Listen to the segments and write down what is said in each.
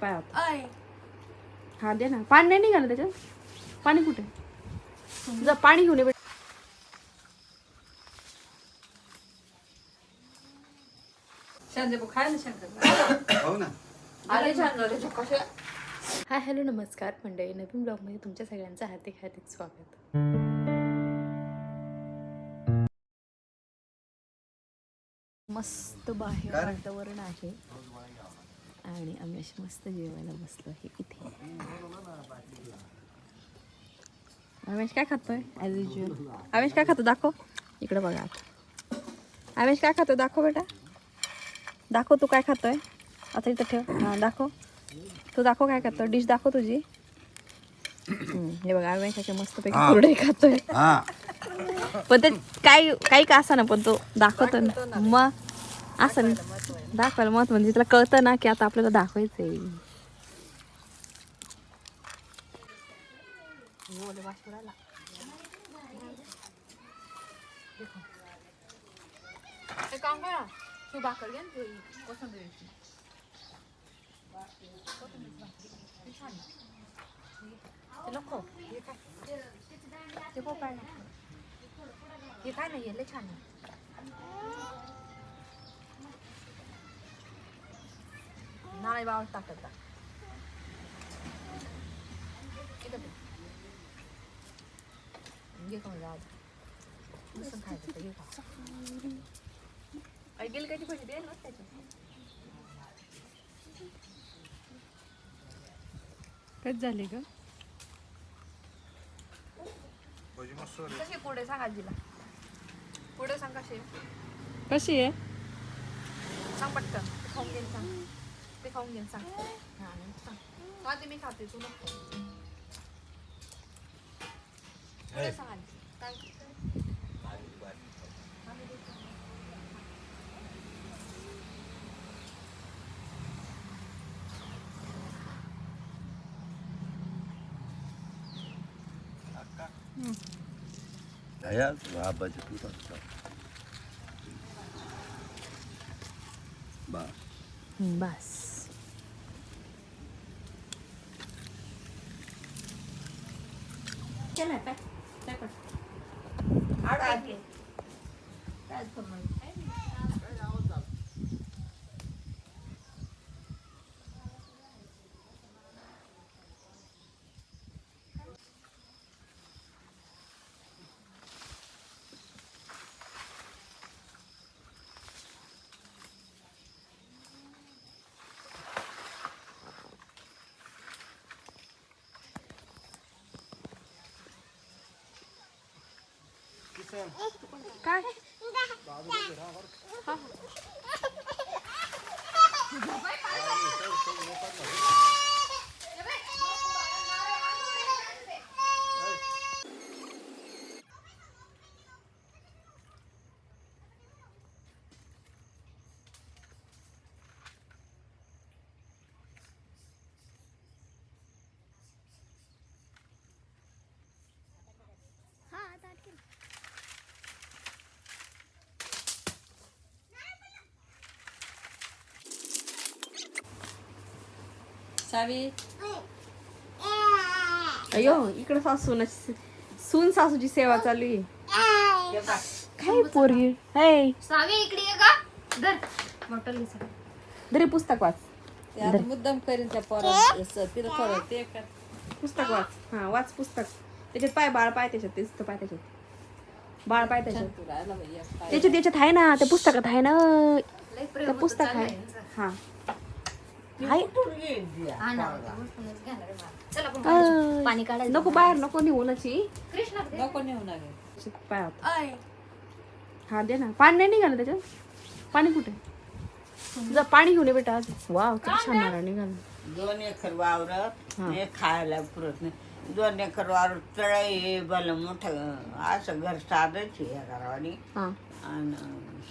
पाय हा दे ना. पाणी नाही निघालं त्याच्यात. पाणी कुठे? जा पाणी घेऊन ये. हो हाय हॅलो नमस्कार मंडळी. नवीन ब्लॉगमध्ये तुमच्या सगळ्यांचं हार्दिक हार्दिक स्वागत. मस्त बाहेर? वातावरण आहे. आणि आम्ही असे मस्त जेवायला बसलो आहे इथे. आवेश काय खातोय? ॲज युजल आवेश काय खातो? दाखव. इकडे बघा आवेश काय खातो? दाखव बेटा. दाखव तू काय खातोय. आता इथं ठेव. हां दाखव. तू दाखव काय खातो डिश दाखव तुझी. हे बघा आवेश असे मस्तपैकी कुरडे खातोय. हा. पण ते काही काही का असा ना पण तो दाखवतो ना. मग असं दाखवायला मत म्हणजे तिला कळतं ना की आता आपल्याला दाखवायचंय. तू घे नको हे काय? नाही. हे काय नाही लय छान आहे. नाळे बावळ टाकत ठेव. घे खाऊन जा आता. लसूण खायचं तर घे खा. आई गिलकाची भाजी? दे ना. कच झाले ग? कशी पुढे? सांग आजीला. पुढे सांग कशी कशी आहे? सांग पटकन. खाऊन घेईन सांग. ते खाऊन घेईन सांग हा आणि सांग हा ते मी खाते तू नको पुढे सांग आजी काय दया बाबाची पूजा बा बस केलाय काय काय कर काय सावी अयो इकडे सासू सून सासूची सेवा चालू आहे. काय पोरगी? हे सावी इकडे ये का धर. बॉटल घे सगळं. दरे पुस्तक वाच. ते आता मुद्दाम करीन त्या असं तिला थोडं ते कर. पुस्तक वाच. हा वाच पुस्तक. त्याच्यात पाय बाळ पाय त्याच्यात तेच तर पाय त्याच्यात. बाळ पाय त्याच्यात. तुला आला बाई एक पाय. त्याच्यात त्याच्यात आहे ना त्या पुस्तकात आहे ना. लय त्या प्रेम पुस्तक आहे. हा. आहे? हा ना उठूनच घेणार आहे मला. चल आपण अय. बाहेर. पाणी काढायचं. नको बाहेर नको निघूनची कृष्णा दे. नको नेऊ. अय. हा दे ना. पाणी नाही निघालं त्याच्यात. पाणी कुठे? जा पाणी घेऊन ये बेटा. आज वाव किती छान नारळ निघालं. दोन एकर वावरात हा. हे खायला पुरत नाही. दोन एकर वावर तळ हे भलं मोठं असं घर साधच आहे या घरावानी हा. आणि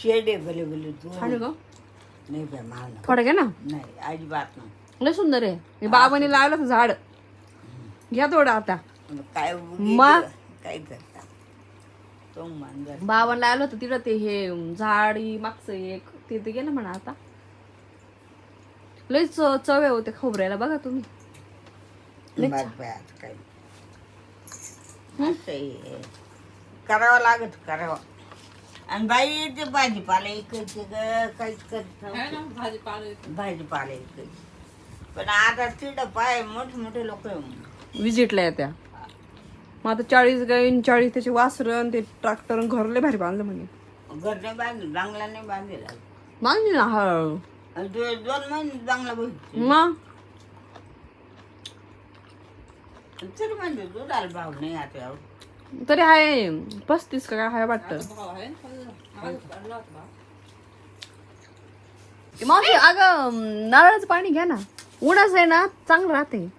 शेडे भले भले छान आहे दोन ग? नाही मला थोडं ना. नाही अजिबात नाही. लय सुंदर आहे. हे बाबाने लावलं होतं झाड. घ्या थोडं आता. काय उगी मग? काय करता? तो मांजर. बाबांना लावलं होतं तिकडं ते हे झाड मागचं एक ते ते गेलं म्हणा आता. लय च- चव आहे होते खोबऱ्याला बघा तुम्ही. असं. करावं लागत करावं. आणि बाई ते भाजीपाला इकायचे ग काहीच करत नव्हते. ना भाजीपाला भाजीपाला इकायचे पण आता तिथं पाय मोठे मोठे लोक विजिटला येत्या. मग आता चाळीस गाईन चाळीस त्याचे वासरन ते ट्रॅक्टर घरले भारी बांधलं म्हणे. घरने बांधले बांगला बांधलेला. बांधली ना हळूहळू. आणि दो- दोन महिने बांगला बघितले मग? तरी म्हणजे दुधाला भाव नाही आता. तरी आहे पस्तीस का काय वाटतं. ना, मावशी अगं नारळाचं पाणी घ्या ना. उन्हाच आहे ना चांगलं राहते.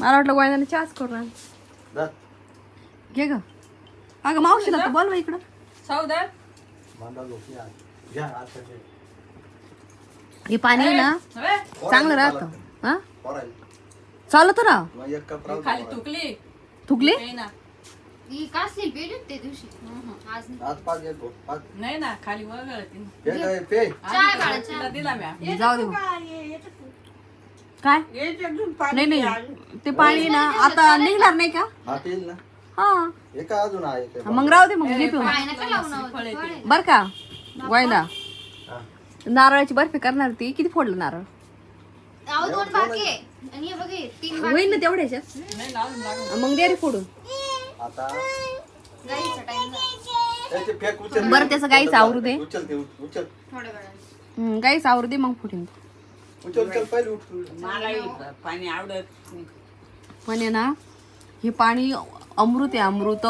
मला वाटलं गोयनाने चहाच करू आण. जा. घे ग. अगं मावशीला तर बोलवा इकडं. घे. हे पाणी आहे ना. चांगलं राहतं. हा. चालत ना मग एक कप राहू दे खाली. तुकली थुकले. नाही ना. ही कासली पेली होती त्या दिवशी? आज नाही. आज पाच एक घोट, पाच. नाही ना खाली वगळती काय, पे. चाय बाळा चाय. तिला दिला म्या. जाऊ दे मग. काय? नाही. नाही. ते पाणी ना आता निघणार नाही का? हा पेल ना. हा. हे काय अजून आहे ते? मग राहू दे मग घे पिऊन. पाय नका लावू ना फळ येते. फळ. बर का? गोयदा हा. नारळाची बर्फी करणार ती. किती फोडलं नारळ? अहो दोन बाकी आहे. आणि हे बघ हे तीन बाकी होईल ना तेवढ्याच्या मग दे रे फोडून. आता? गाईचा टाइम त्याचे फेक उचल. बरं, त्याचं गाईचं आवरू दे. उचल ते उच- उचल. थोड्या वेळाने हम्म, गाईच आवर दे मग फुटीन उचल उचल पहिले उठ. उठ. मला पाणी आवडत नाही. पण आहे ना हे पाणी अमृत आहे अमृत.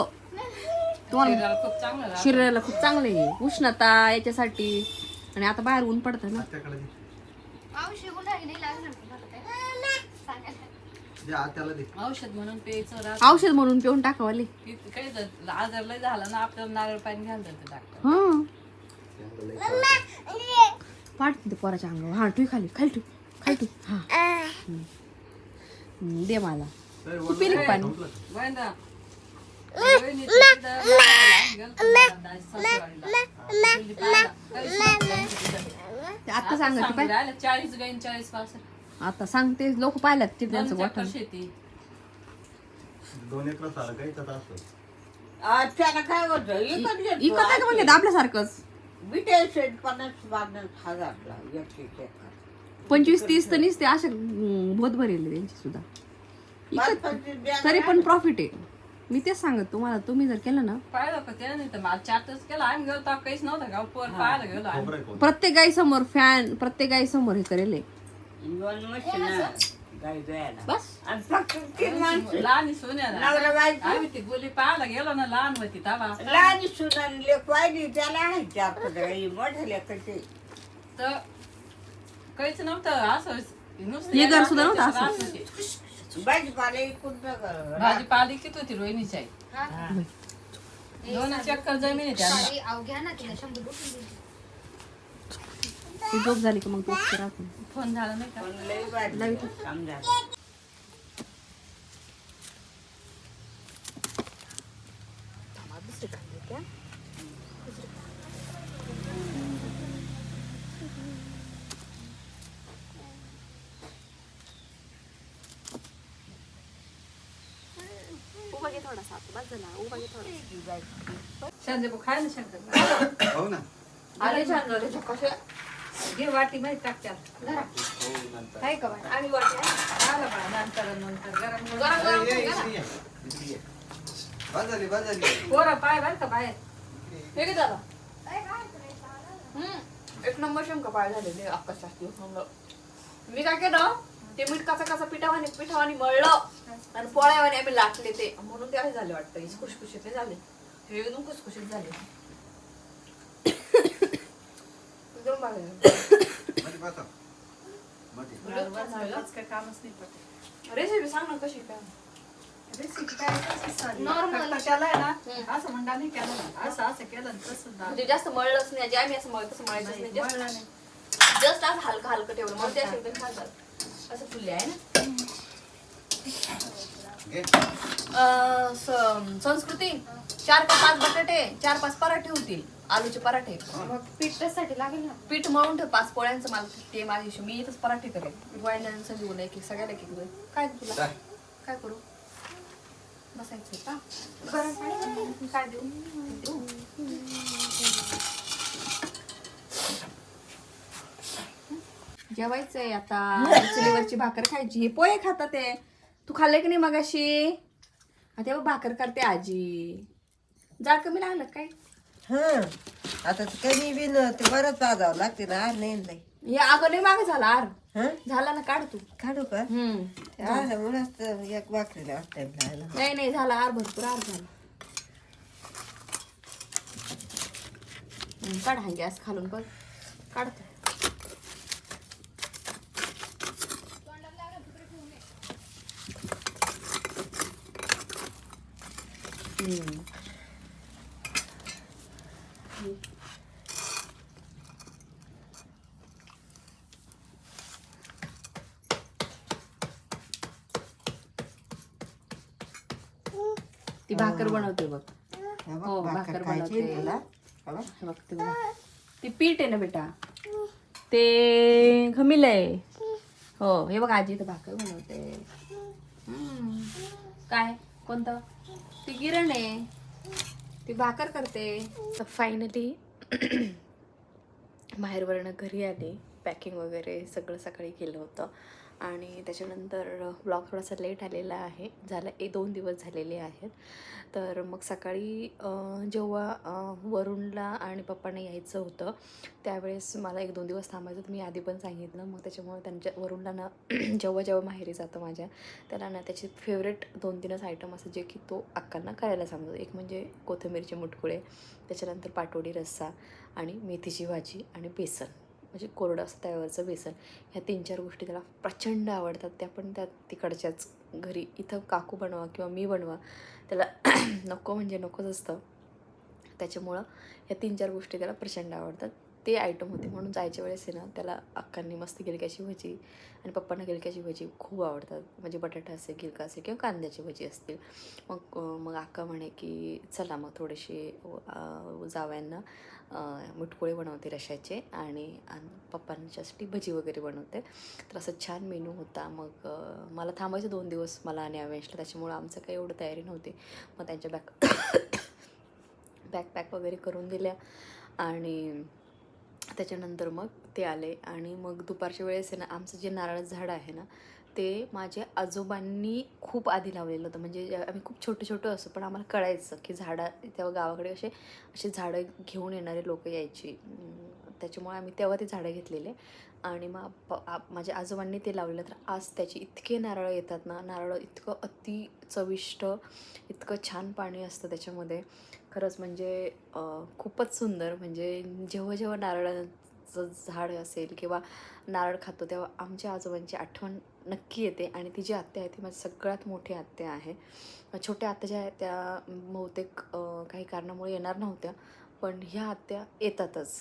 तुम्हाला शरीराला खूप चांगलं राहतं. शरीराला खूप चांगलं आहे. उष्णता याच्यासाठी. आणि आता बाहेर ऊन पडतं ना. लागणार दे, आत्याला दे. औषध म्हणून प्यायचं. औषध म्हणून पिऊन टाकावाले की काही जर आजार लय झाला ना आपल्याला नारळ पाणी घ्यायला जातं डॉक्टर हा. त्याला लई खायचं. पाठ ते पोराच्या अंगावर. हा ठेव खाली खाली ठेव खाली ठेव. हा. हम्म. हम्म, दे मला. तू वरनं पिली पाणी? संपलं. गोविंदा वहिनी तिथं लावून गेलं होतं दादा सासूरवाडीला. गेली पाहायला. काही सांगलं नाही तिथं. ते आता सांगा सांगू पाय राहिलं, चाळीस गाईन चाळीस पास आता सांगते लोक पाहिल्यात ते वाटण. शेती. दोन एकर सारं काही त्यात असतं. आ, त्याला काय होतं इकत आहे का म्हणजे आपल्यासारखंच बिटे सेट पन्नास पन्नास हजारला एक एक एकर. पंचवीस तीस तर निसते अशा हम्म, भोत भरेले त्यांची सुद्धा. इकत तरी. पण प्रॉफिट आहे. मी तेच सांगत तुम्हाला तुम्ही जर केलं ना. पाहिलं का ते नाही तर मला चार्टच केला आम्ही गेलो तेव्हा काहीच नव्हतं का पोर पाहायला गेलो आम्ही. खोबरं आहे कोण? प्रत्येक गाई समोर फॅन प्रत्येक गाई समोर हे करेल दोन मशीन गाई द्यायला बस. आणि फक्त तीन माणसं. लहान सोन्या नवरा बायको. आम्ही ती बोली पाहायला गेलो ना लहान होती तवा लहान सुनान लेख वाहिली त्याला आहे चार पाच गाई. मोठ्या लेखाचे तर काहीच नव्हतं. असं नुसतं हे घर याला सुद्धा नव्हतं त्याच्यात असं. राहत होते. भाजीपाला इकून नका. भाजीपाली किती होती रोहिणीची आई हा? दोन चक्कर जमीन आहे त्यांना साडी अहो घ्या ना तिला. शंभर रुपये. देईन. ती झोप झाली की मग तू उठते राहतो फोन झाला नाही का भाजी काम झालं. शांती खायला हो ना आले छान झाले कसे घे वाटी माहिती हो नंतर काय का? आम्ही वाटले आलं बा नंतर नंतर. गरम गरम. गरम ए, गरम ए, घ्या ना. इकडे ये, इकडे ये. बस झाली बस झाली. पोरं पाय बर का बाहेर. हे झालं एक नंबर शंका पाय झालेले अक्का शास्त्री मी काय केलं? ते मीठ काचा काचा पिठावाने पिठावाने मळलं. आणि पोळ्यावाने आम्ही लाटले ते. म्हणून ते असे झाले वाटतं. खुशखुशीत झाले. हे एकदम खुशखुशीत झाले. कामच नाही पडत. रेसिपी सांग ना कशी काय रेसिपी काय तशीच साधी. Normal. फक्त त्याला आहे ना असं म्हणता नाही केलं ना. असं असं केलं ना. म्हणजे जास्त मळलंच नाही जे आम्ही असं मळत तसं मळायचंच नाही, नाही. जस्ट असं हलकं हलकं ठेवलं मग ते असे एकदम छान झालं असं फुले आहे ना घे अं, स- संस्कृती चार का पाच बटाटे चार पाच पराठे होतील आलूचे पराठे मग पिठासाठी लागेल ना? पीठ मळून ठेव पाच पोळ्यांचं मला ते माझ्या हिशोब मी इथंच पराठे करेन वडिलांना संजीवला एक एक सगळ्याला एक एक देऊ. काय देऊ तुला? काय? काय करू? बसायचं का? गरम पाणी काय देऊ? देऊ? जेवायचंय आता. चुलीवरची भाकर खायची. हे पोहे खातात ते. तू खाल्ले की नाही मगाशी? आता भाकर करते आजी. जाड कमी लागलं काय? हा. आता ते कमी बी न ते बरंच वाजावं लागते ना आर नाही नाही हे अगं नाही मागे झाला आर. हा? झाला ना काढ तू. काढू का? हम्म. आल्यामुळेच तर एक भाकरीला टाइम लागला नाही नाही झाला आर भरपूर आर झाला. हम्म, काढ हा गॅस खालून बघ. काढतो. हम्म. ती भाकर बनवते बघ. हे बघ, हो, भाकर भाकर खायची बनवते. तुला. हा बघ. हे बघ ते बघ. ती पीठ आहे ना बेटा? ते घमिल आहे. हो हे बघ आजी तर भाकर बनवते. हम्म. काय? कोणतं? ती गिरण आहे. ती भाकर करते. तर फायनली बाहेरवरनं घरी आले. पॅकिंग वगैरे सगळं सकाळी केलं होतं. आणि त्याच्यानंतर ब्लॉग थोडासा लेट आलेला आहे. झालं एक दोन दिवस झालेले आहेत. तर मग सकाळी जेव्हा वरुणला आणि पप्पांना यायचं होतं त्यावेळेस मला एक दोन दिवस थांबायचं होतं. मी आधी पण सांगितलं. मग त्याच्यामुळे त्यांच्या वरुणला ना जेव्हा जेव्हा माहेरी जातं माझ्या त्याला ना त्याचे फेवरेट दोन तीनच आयटम असं जे की तो अक्कांना करायला सांगतो. एक म्हणजे कोथिंबीरचे मुटकुळे त्याच्यानंतर पाटोडी रस्सा आणि मेथीची भाजी आणि बेसन. म्हणजे कोरडं असं त्यावरचं बेसन. ह्या तीन चार गोष्टी त्याला प्रचंड आवडतात. त्या पण त्या तिकडच्याच घरी. इथं काकू बनवा किंवा मी बनवा त्याला नको म्हणजे नकोच असतं. त्याच्यामुळं ह्या तीन चार गोष्टी त्याला प्रचंड आवडतात. ते आयटम होते. म्हणून जायच्या वेळेस आहे ना त्याला अक्कांनी मस्त गिलक्याची भजी आणि पप्पांना गिलक्याची भजी खूप आवडतात. म्हणजे बटाटा असेल गिलका असेल किंवा कांद्याची भजी असतील. मग मग अक्का म्हणे की चला मग थोडेसे जावयांना मुटकुळे बनवते रशाचे आणि आणि पप्पांच्यासाठी भजी वगैरे बनवते. तर असं छान मेनू होता. मग मला थांबायचं दोन दिवस मला आणि अवेशला. त्याच्यामुळं आमचं काही एवढं तयारी नव्हती. मग त्यांच्या बॅक बॅकपॅक वगैरे करून दिल्या आणि त्याच्यानंतर मग ते आले आणि मग दुपारच्या वेळेस आहे ना आमचं जे नारळ झाड आहे ना ते माझ्या आजोबांनी खूप आधी लावलेलं होतं. म्हणजे आम्ही खूप छोटं छोटं असो पण आम्हाला कळायचं की झाडा तेव्हा गावाकडे असे असे झाडं घेऊन येणारे लोक यायची. त्याच्यामुळे आम्ही तेव्हा ते झाडं घेतलेले. आणि मग माझ्या आजोबांनी ते लावलेलं. तर आज त्याचे इतके नारळ येतात ना नारळ इतकं अति चविष्ट इतकं छान पाणी असतं त्याच्यामध्ये. खरंच म्हणजे खूपच सुंदर. म्हणजे जेव्हा जेव्हा नारळाचं झाड असेल किंवा नारळ खातो तेव्हा आमच्या आजोबांची आठवण नक्की येते. आणि ती जी आत्या आहे ती माझी सगळ्यात मोठी आत्या आहे. छोट्या आत्या ज्या आहेत त्या बहुतेक काही कारणामुळे येणार नव्हत्या. पण ह्या आत्या येतातच.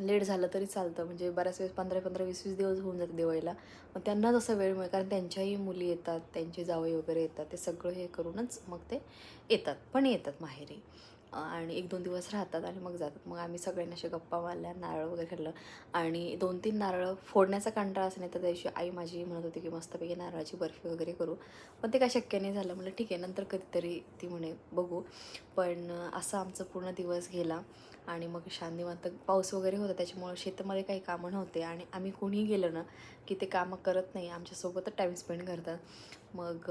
लेट झालं तरी चालतं. म्हणजे बऱ्याच वेळेस पंधरा पंधरा वीस वीस दिवस होऊन जाते दिवाळीला. मग त्यांना जसं वेळ मिळेल कारण त्यांच्याही मुली येतात त्यांचे जावई वगैरे येतात. ते सगळं हे करूनच मग ते येतात. पण येतात माहेरी. आणि एक दोन दिवस राहतात आणि मग जातात. मग आम्ही सगळ्यांना असे गप्पा मारल्या नारळ वगैरे खाल्लं आणि दोन तीन नारळ फोडण्याचा कंटाळा असं नाही तर त्या दिवशी आई माझी म्हणत होती की मस्तपैकी नारळाची बर्फी वगैरे करू. पण ते काय शक्य नाही झालं. म्हटलं ठीक आहे नंतर कधीतरी ती म्हणे बघू. पण असं आमचं पूर्ण दिवस गेला आणि मग शांतीवंत पाऊस वगैरे होता. त्याच्यामुळं शेतामध्ये काही कामं नव्हते आणि आम्ही कोणीही गेलो ना की ते कामं करत नाही. आमच्यासोबतच टाईम स्पेंड करतात. मग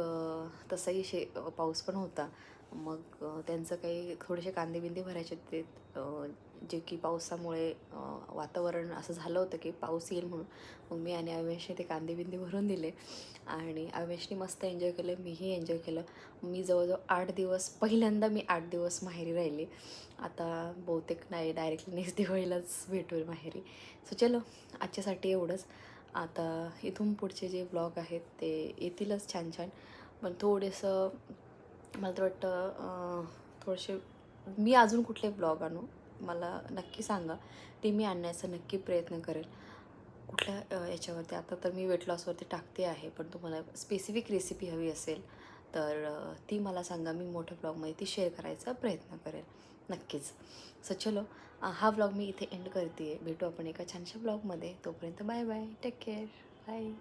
तसंही शे पाऊस पण होता. मग त्यांचं काही थोडेसे कांदे बिंदे भरायचे ते जे की पावसामुळे वातावरण असं झालं होतं की पाऊस येईल म्हणून. मग मी आणि अविमेशने ते कांदे बिंदे भरून दिले. आणि अविमेशने मस्त एन्जॉय केलं. मीही एन्जॉय केलं. मी जवळजवळ आठ दिवस पहिल्यांदा मी आठ दिवस माहेरी राहिले. आता बहुतेक नाही डायरेक्टली नेक्स्ट दिवाळीलाच भेटूल माहेरी. सो चलो आजच्यासाठी एवढंच. आता इथून पुढचे जे ब्लॉग आहेत ते येतीलच छान छान. पण थोडंसं मला तर वाटतं थोडेसे मी अजून कुठले ब्लॉग आणू? मला नक्की सांगा. ते मी आणण्याचा नक्की प्रयत्न करेल कुठल्या याच्यावरती? आता तर मी वेट लॉसवरती टाकते आहे पण तुम्हाला स्पेसिफिक रेसिपी हवी असेल तर ती मला सांगा मी मोठ्या ब्लॉगमध्ये ती शेअर करायचा प्रयत्न करेल. नक्कीच. सो चलो हा ब्लॉग मी इथे एंड करते भेटू आपण एका छानशा ब्लॉगमध्ये. तोपर्यंत bye bye take care bye